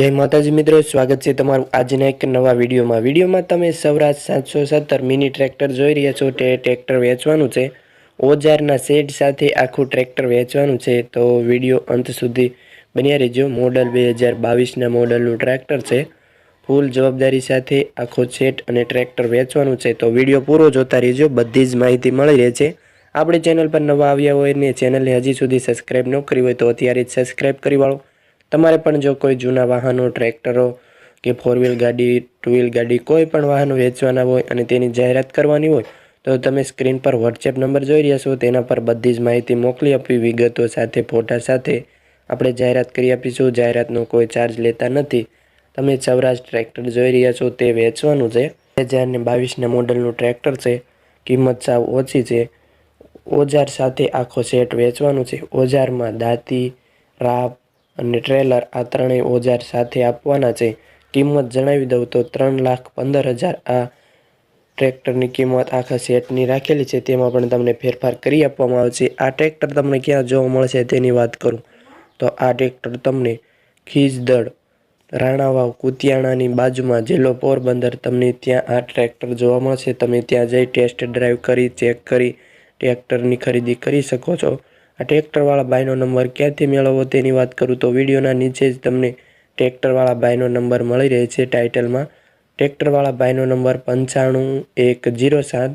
જય માતાજી મિત્રો, સ્વાગત છે તમારું આજના એક નવા વિડીયોમાં. વિડીયોમાં તમે સૌરાજ સાતસો સત્તર મિની ટ્રેક્ટર જોઈ રહ્યા છો, તે ટ્રેક્ટર વેચવાનું છે. ઓજારના શેડ સાથે આખું ટ્રેક્ટર વેચવાનું છે. તો વીડિયો અંત સુધી બન્યા રહેજો. મોડલ બે હજાર બાવીસના મોડલનું ટ્રેક્ટર છે. ફૂલ જવાબદારી સાથે આખો સેટ અને ટ્રેક્ટર વેચવાનું છે. તો વીડિયો પૂરો જોતા રહેજો. બધી જ માહિતી મળી રહે છે. આપણી ચેનલ પર નવા આવ્યા હોય ને ચેનલને હજી સુધી સબસ્ક્રાઈબ ન કરી હોય તો અત્યારે જ સબસ્ક્રાઈબ કરી વાળો. તમારે પણ જો કોઈ જૂના વાહનો, ટ્રેક્ટરો કે ફોર વ્હીલ ગાડી ટુ વ્હીલ ગાડી કોઈ પણ વાહનો વેચવાના હોય અને તેની જાહેરાત કરવાની હોય, તો તમે સ્ક્રીન પર વોટ્સએપ નંબર જોઈ રહ્યા છો. તેના પર બધી જ માહિતી મોકલી આપવી. વિગતો સાથે, ફોટા સાથે આપણે જાહેરાત કરી આપીશું. જાહેરાતનો કોઈ ચાર્જ લેતા નથી. તમે સૌરાષ્ટ્ર ટ્રેક્ટર જોઈ રહ્યા છો. તે વેચવાનું છે. બે હજાર ને બાવીસના મોડલનું ટ્રેક્ટર છે. કિંમત સાવ ઓછી છે. ઓજાર સાથે આખો સેટ વેચવાનું છે. ઓજારમાં દાંતી, રાપ અને ટ્રેલર આ ત્રણેય ઓજાર સાથે આપવાના છે. કિંમત જણાવી દઉં તો ત્રણ લાખ પંદર હજાર આ ટ્રેક્ટરની કિંમત આખા સેટની રાખેલી છે. તેમાં પણ તમને ફેરફાર કરી આપવામાં આવશે આ ટ્રેક્ટર તમને ક્યાં જોવા મળશે તેની વાત કરું. તો આ ટ્રેક્ટર તમને ખીજદળ રાણાવાવ, કુતિયાણાની બાજુમાં જિલ્લો પોરબંદર તમને ત્યાં આ ટ્રેક્ટર જોવા મળશે. તમે ત્યાં જઈ ટેસ્ટ ડ્રાઈવ કરી, ચેક કરી, ટ્રેક્ટરની ખરીદી કરી શકો છો. આ ટ્રેક્ટરવાળા બાઈનો નંબર ક્યાંથી મેળવવો તેની વાત કરું તો વિડીયોના નીચે જ તમને ટ્રેક્ટરવાળા બાઈનો નંબર મળી રહે છે ટાઇટલમાં. ટ્રેક્ટરવાળા બાઈનો નંબર પંચાણું એક જીરો સાત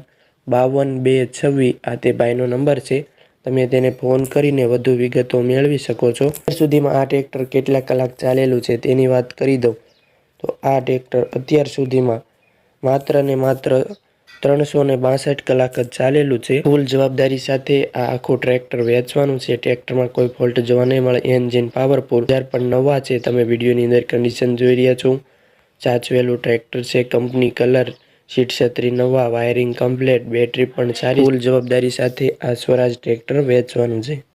બાવન બે છવ્વીસ આ તે બાઈનો નંબર છે. તમે તેને ફોન કરીને વધુ વિગતો મેળવી શકો છો. અત્યાર સુધીમાં આ ટ્રેક્ટર કેટલા કલાક ચાલેલું છે તેની વાત કરી દઉં. તો આ ટ્રેક્ટર અત્યાર સુધીમાં માત્ર ને માત્ર ત્રણસો ને બાસઠ કલાક જ ચાલેલું છે. ફૂલ જવાબદારી સાથે આ આખું ટ્રેક્ટર વેચવાનું છે. ટ્રેક્ટરમાં કોઈ ફોલ્ટ જોવા નહીં મળે. Engine powerful. હજાર પણ નવા છે, તમે વિડીયોની અંદર કન્ડિશન જોઈ રહ્યા છો. સાચવેલું ટ્રેક્ટર છે. કંપની કલર સીટ છત્રી, નવા વાયરિંગ કમ્પ્લેટ બેટરી પણ સારી ફૂલ જવાબદારી સાથે આ સ્વરાજ ટ્રેક્ટર વેચવાનું છે.